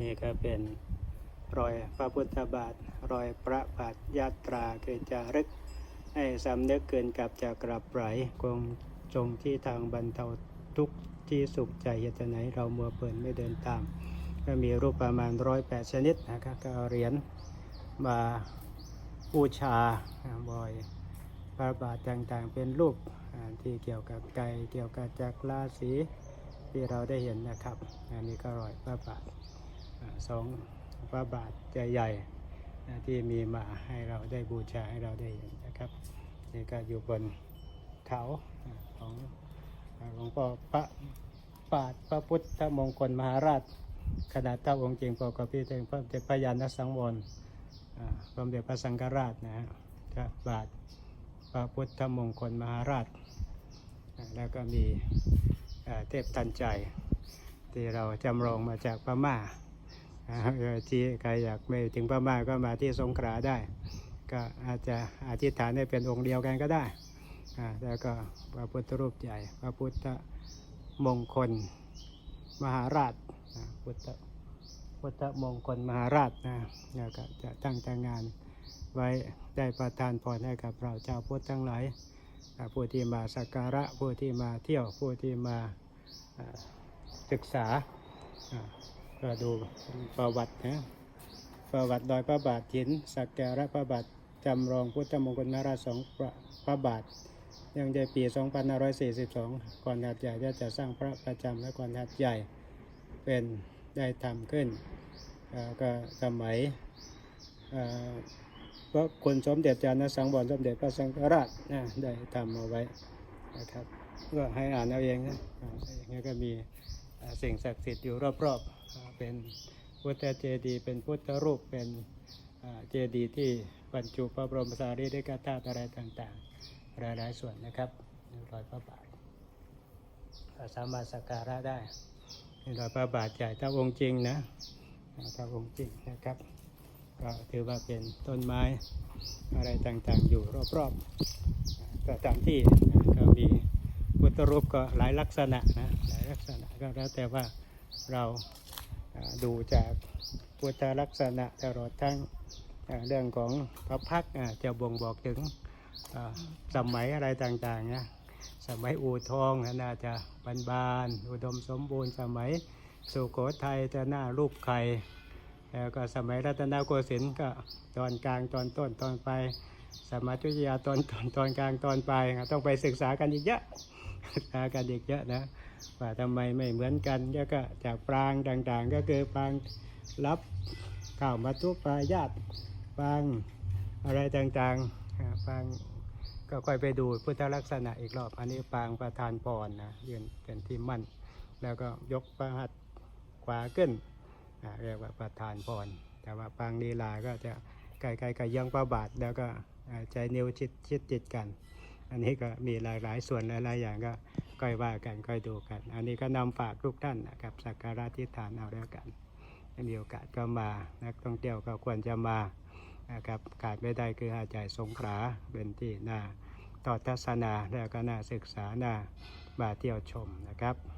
นี่ก็เป็นรอยพระพุทธบาท รอยพระบาทยาตราคือจารึก ให้สำนึกเกินกับจะกลับไหลคงจงที่ทางบรรเทาทุกข์ที่สุขใจเหตุไหนเรามัวเปิดไม่เดินตาม ก็มีรูปประมาณร้อยแปดชนิดนะครับก็เหรียญมาบูชาบ่อยพระบาทต่างๆ เป็นรูปที่เกี่ยวกับไก่เกี่ยวกับจักรราศีที่เราได้เห็นนะครับ อันนี้ก็รอยพระบาท สองพระบาทใหญ่ๆนะที่มีมาให้เราได้บูชาให้เราได้เห็นนะครับนี่ก็อยู่บนเขาของหลวงพ่อพระบาทพระพุทธมงคลมหาราช ขนาดเท่าองค์จริงปกอบพี่เองพระเจ้าพยานสังวรอ่ามเด็จพระสังฆราชนะฮะพระบาทพระพุทธมงคลมหาราช แล้วก็มีเทพทันใจที่เราจำลองมาจากพม่าอ่า ที่ใครอยากไม่ถึงพม่าก็มาที่สงขลาได้ ก็อาจจะอธิษฐานให้เป็นองค์เดียวกันก็ได้แล้วก็พระพุทธรูปใหญ่ พระพุทธมงคลมหาราชนพุทธพุทธมงคลมหาราชนะแล้วก็จะตั้งแต่งานไว้ได้ประทานพรให้กับเราชาวพุทธทั้งหลายผู้ที่มาสักการะผู้ที่มาเที่ยวผู้ที่มาศึกษา ก็ดูประวัตินะประวัติดอยพระบาทหินสักการะพระบาทจำลองพุทธมงคลมหาราสองพระพระบาทยังในปี 2542 ก่อนหัดใหญ่ได้จะสร้างพระประจำและก่อนหัดใหญ่เป็นได้ทำขึ้นก็สมัยพระคุณสมเด็จจานะสังวรสมเด็จพระสังฆราชนะได้ทำเอาไว้นะครับก็ให้อ่านเอาเองนะอย่างนี้ก็มีเสิ่งศักดิ์สิทธิ์อยู่รอบๆ เป็นพุทธเจดีย์เป็นพุทธรูปเป็นเจดีย์ที่บรรจุพระบรมสารีริกธาตุอะไรต่างๆ หลายๆส่วนนะครับรอยพระบาทสามารถสักการะได้นี่รอยพระบาทใหญ่ถ้าองค์จริงนะถ้าองค์จริงนะครับก็ถือว่าเป็นต้นไม้อะไรต่างๆ อยู่รอบๆสถานที่ก็มีพุทธรูปก็หลายลักษณะนะหลายลักษณะก็แล้วแต่ว่าเรา ดูจากพุทธลักษณะตลอดทั้งเรื่องของพระพักจะบ่งบอกถึงสมัยอะไรต่างๆนะสมัยอู่ทองน่าจะบานบานอุดมสมบูรณ์สมัยสุโขทัยจะหน้ารูปไข่แล้วก็สมัยรัตนโกสินทร์ก็ตอนกลางตอนต้นตอนปลายสมัยจุยาตอนต้นตอนกลางตอนปลายต้องไปศึกษากันอีกเยอะ ศึกากันอีกเยอะนะว่าทำไมไม่เหมือนกันแล้วก็จากปรางต่างๆ ก็คือปรางรับข้าวมาทุปลายาตปรางอะไรต่างๆปรางก็ค่อยไปดูพุทธลักษณะอีกรอบ อันนี้ปางประธานพรนะยืนเป็นที่มั่น แล้วก็ยกพระหัตขวาขึ้นเรียกว่าประธานพร แต่ว่าปางลีลาก็จะใกล้ๆกับยังพระบาทแล้วก็ใจนิ้วชิดชิดจิตกัน อันนี้ก็มีหลายๆส่วนหลายๆอย่างก็ค่อยว่ากันค่อยดูกัน อันนี้ก็นำฝากทุกท่านนะครับสักการะทิฏฐานเอาแล้วกันมีโอกาสก็มานักท่องเที่ยวก็ควรจะมานะครับขาดไม่ได้คืออาจารย์สงขลาเป็นที่น่าต่อทัศนาแล้วก็น่าศึกษาน่ามาเที่ยวชมนะครับ